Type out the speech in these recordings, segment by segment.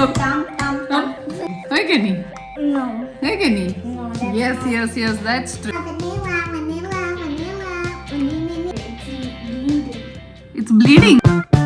Hey, Kenny. No. Hey, Kenny. No, yes, not. yes, yes, that's true. Vanilla, vanilla, vanilla. It's bleeding. It's bleeding.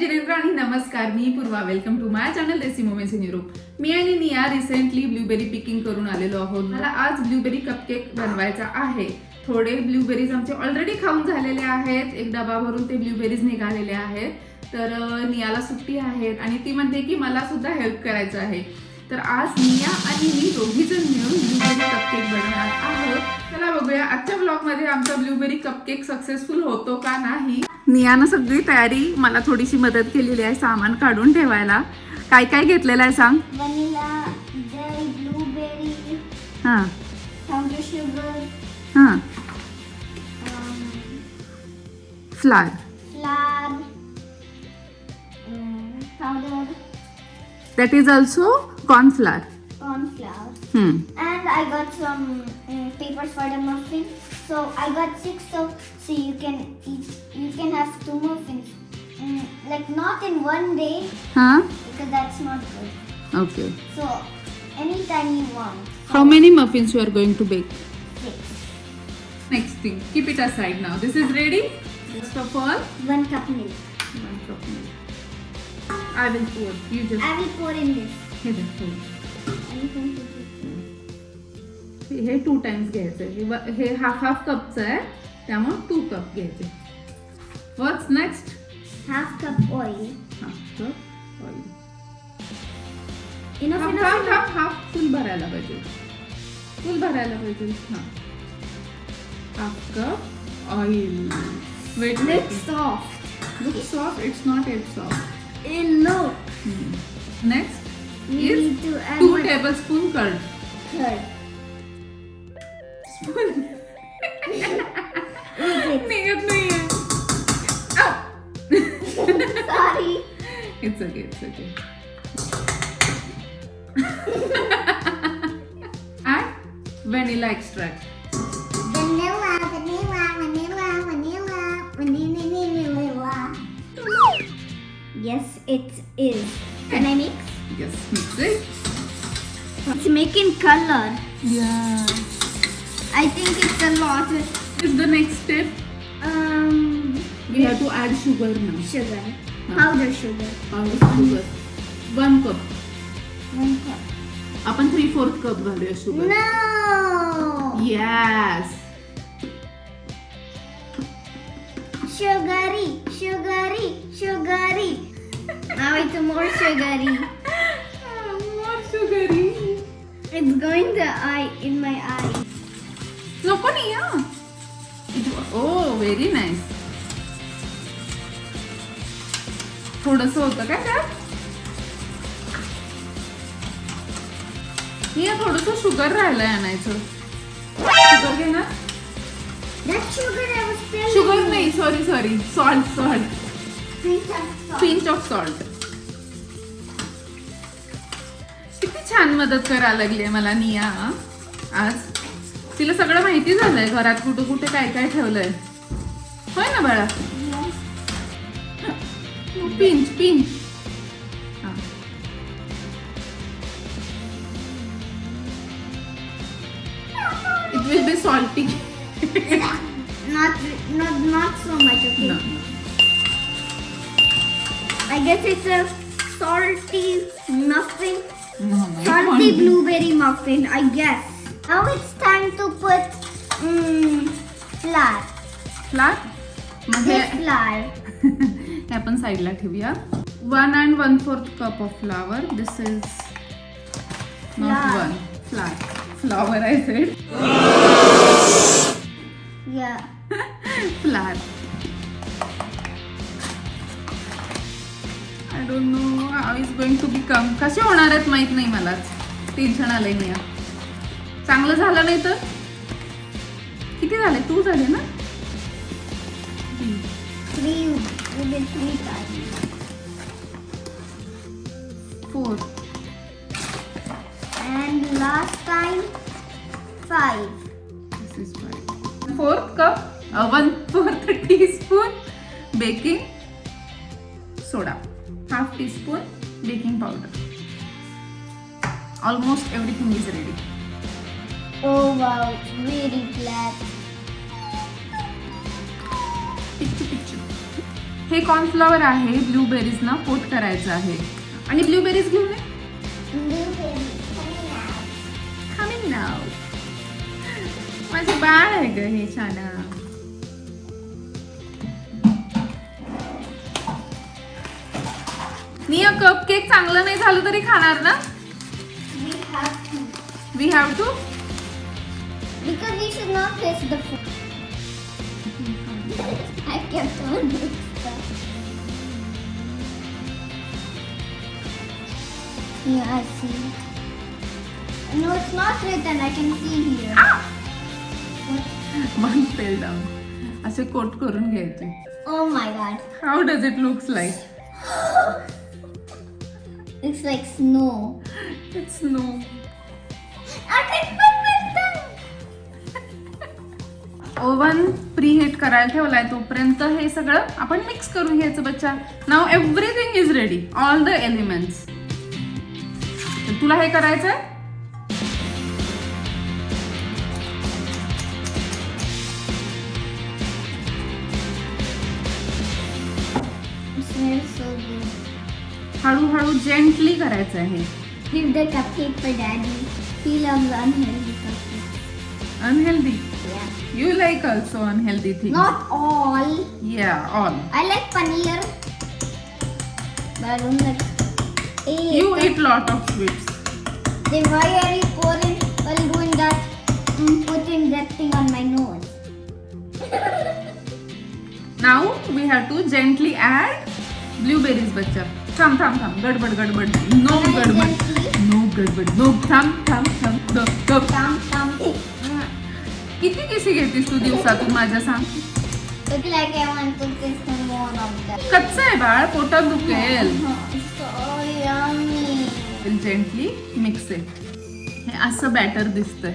Jinendra आणि नमस्कार. मी Purva welcome to my channel Racy Moments in Europe मी आणि निया recently blueberry picking करून आलेलो आहोत. मला आज blueberry cupcake बनवायचा आहे. थोडे ब्लूबेरीज आमचे ऑलरेडी खाऊन झालेले आहेत. एक डबा भरून ते ब्लूबेरीज निघालेले आहेत. तर नियाला सुट्टी आहेत आणि ती म्हणते की मला सुद्धा हेल्प करायचं आहे. तर आज निया आणि मी दोघी जण मिळून ब्लूबेरी कपकेक बनवणार आहोत. चला बघूया आजच्या ब्लॉगमध्ये आमचा ब्लूबेरी कपकेक सक्सेसफुल होतो का नाही? नियानं सगळी तयारी मला थोडीशी मदत केलेली आहे सामान काढून ठेवायला. काय काय घेतलेलं आहे सांग? Flour. That is also cornflour cornflour so I got six so you can eat You can have two muffins. Mm, like not in one day हां because that's not good. Okay So anytime you want. How many muffins you are going to bake Six. Next thing keep it aside now this is ready first of all One cup milk. one cup milk i will pour you just I will pour in this. हे धर, pour. And you can put it. हे- हे two times घ्यायचं हे व- हे half half कपचं आहे त्यामुळे टू कप घ्यायचे What's next Half cup oil. Half cup oil Enough, half enough, half enough. Half half full भरायला पाहिजे फुल भरायला पाहिजे हां half cup oil wait Look soft. Look soft it's not at soft Eh, no. Next We is need to add two one tablespoon curd third. It's okay, it's okay. and vanilla extract. Vanilla, vanilla, vanilla, vanilla, vanilla, vanilla. Yes, it is. Can I mix? Yes, mix it. It's making color. Yeah. I think it's a lot. Is the next step? Uh, we have to add sugar now sugar, powder sugar, powder sugar one cup one cup. आपण three fourth cup घालूया sugar No, yes sugary, sugary, sugary. now it's more sugary. more sugary It's going the eye in my eye. नको नाही हा ओ very nice थोडस होतं काय हे थोडस शुगर राहिलंय आणायचं. शुगर घे ना शुगर. नाही sorry sorry salt salt. Pinch of salt किती छान मदत करायला लागली आहे मला निया. आज तिला सगळं माहिती झालंय घरात कुठे कुठे काय काय ठेवलंय. होय ना बाळा? Pinch, pinch. It will be salty. not, not, not so much. Okay. No, no. I guess it's a salty muffin. No, no, salty blueberry muffin. I guess. Now it's time to put um, flour. Flour? This flour. हे आपण साईडला ठेवूया. One and one fourth cup of flour this is not. One flour flour I said. Flour I don't know how is going to become कसे होणार आहेत माहीत नाही मला. टेन्शन आलंय मी. चांगलं झालं नाही तर? किती झाले? टू झाले ना? Three. We did three times. Four And last time five. This is five. Fourth cup, uh, one fourth teaspoon baking soda, half teaspoon baking powder. Almost everything is ready. Oh wow, very black. हे cornflower आहे blueberries ना coat करायचं आहे. आणि blueberries घेऊन ये. नाव माझे बाळ आहे ग हे छान निया कप केक चांगलं नाही झालं तरी खाणार ना. We have to Because we should not taste the food. I kept on doing stuff. Yeah, I see. No, it's not written. I can see here. One fell down असे coat करून घ्यायचे Oh my god. How does it looks like Looks like snow. It's no I can oven preheat करायला ठेवलाय तोपर्यंत हे सगळं आपण mix करून घ्यायचं बच्चा now everything is ready all the elements तुला हे करायचंय. हळूहळू जेंटली करायचं आहे Give the cupcake for daddy. He loves unhealthy cupcakes. Unhealthy You like also unhealthy things. Not all. Yeah, all. I like paneer. But I don't like it. You eat lot of sweets. Then why are you pouring while doing that? and putting that thing on my nose. now we have to gently add blueberries, bacha. Thumb, thumb, thumb. Gadbad, gadbad. No gadbad. No gadbad. No thumb, thumb, thumb. Thumb, thumb. thumb. किती किसी घेतीस तू दिवसातून माझ्या सांग. कच्चं आहे बाळ पोटात दुखेल so yummy. जेंटली मिक्स आहे हे असं बॅटर दिसतंय.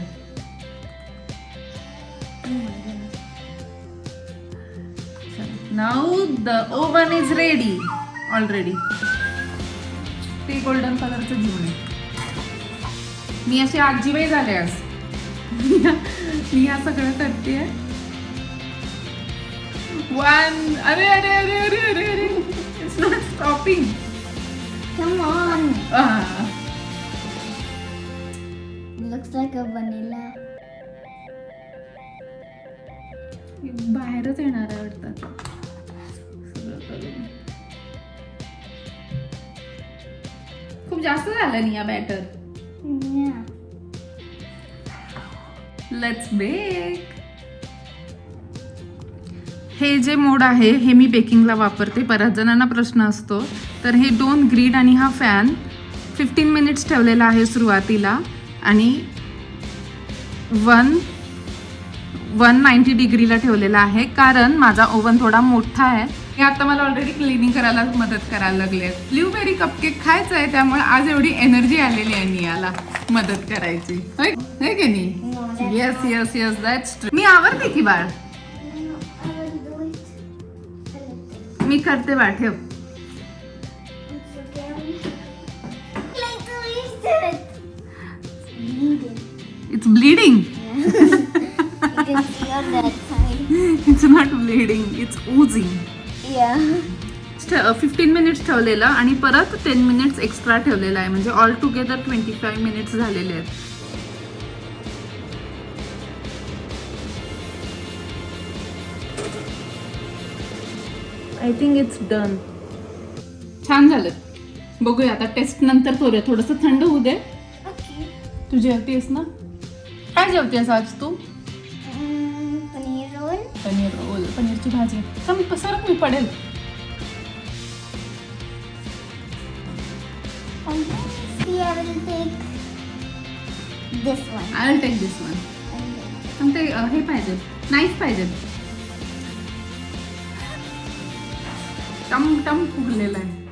Now the oven is ready already ते गोल्डन कलरचं घेऊन ये मी अशी आजीबाई झाले आज मी हा सगळं करते वन अरे अरे अरे अरे अरे अरे it's not stopping Come on. Ah. Looks like a vanilla. बाहेरच येणार आहे वाटतं. खूप जास्त झालं नाही या बॅटर Yeah. लेट्स बेक हे जे मोड आहे हे मी बेकिंगला वापरते. बऱ्याच जणांना प्रश्न असतो. तर हे दोन ग्रीड आणि हा फॅन फिफ्टीन मिनिट्स ठेवलेला आहे सुरुवातीला. आणि वन वन नाईंटी डिग्रीला ठेवलेला आहे. कारण माझा ओव्हन थोडा मोठा आहे. हे आता मला ऑलरेडी क्लिनिंग करायला मदत करायला लागले ब्ल्यूबेरी कपकेक खायचं आहे त्यामुळे आज एवढी एनर्जी आलेली आहे मी याला मदत करायची. होय? होय की नाही? येस येस येस दॅट्स मी आवडते की बाळ? मी करते बाळ ठेव. It's bleeding it's not bleeding it's that fifteen minutes ठेवलेलं आणि परत टेन मिनिट्स एक्स्ट्रा ठेवलेलं आहे. म्हणजे all together twenty five minutes झालेले आहेत. आय थिंक इट्स डन छान झालं. बघूया आता टेस्ट नंतर करूया. थोडंसं थंड होऊ दे. तू जेवतेस ना? काय जेवतेस आज तू? Mm, paneer roll. Paneer roll. भाजी तर मी पसरत मी पडेल. ते हे पाहिजे. नाहीच पाहिजे. टम टम फुगलेलं आहे.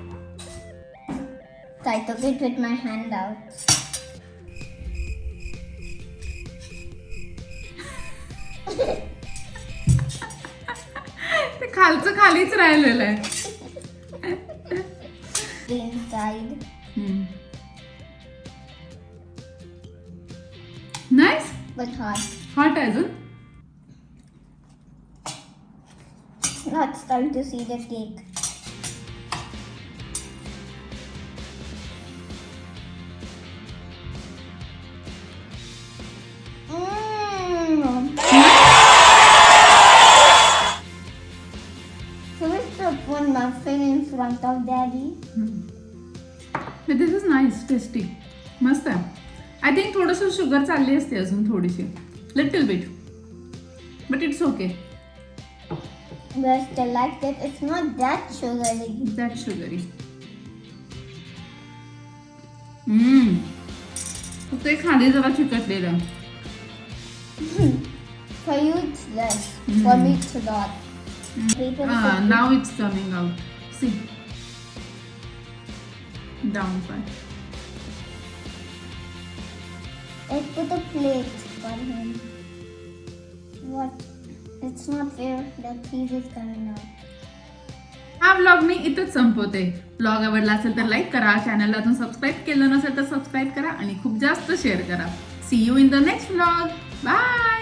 काय तर तेट माय हँड आऊ खालीच राहिलेलं आहे. Nice But hot. हॉट आहे अजून it's time to see the cake. Front of daddy. This is nice tasty मस्त आहे. आय थिंक थोडंसं शुगर चालली असते अजून थोडीशी. Little bit but it's okay But I like it. It's not that sugary. That sugary hmm फक्त एक खाली जरा चिकटलेलं. आहे For you, it's less. For me, it's a lot. People say- now it's coming out see down pie I put a plate for him. What? It's not fair that he's is coming out. हा vlog मी इथंच संपवते vlog आवडला असेल तर like करा चॅनलला अजून सबस्क्राईब केलं नसेल तर सबस्क्राईब करा आणि खूप जास्त शेअर करा see you in the next vlog bye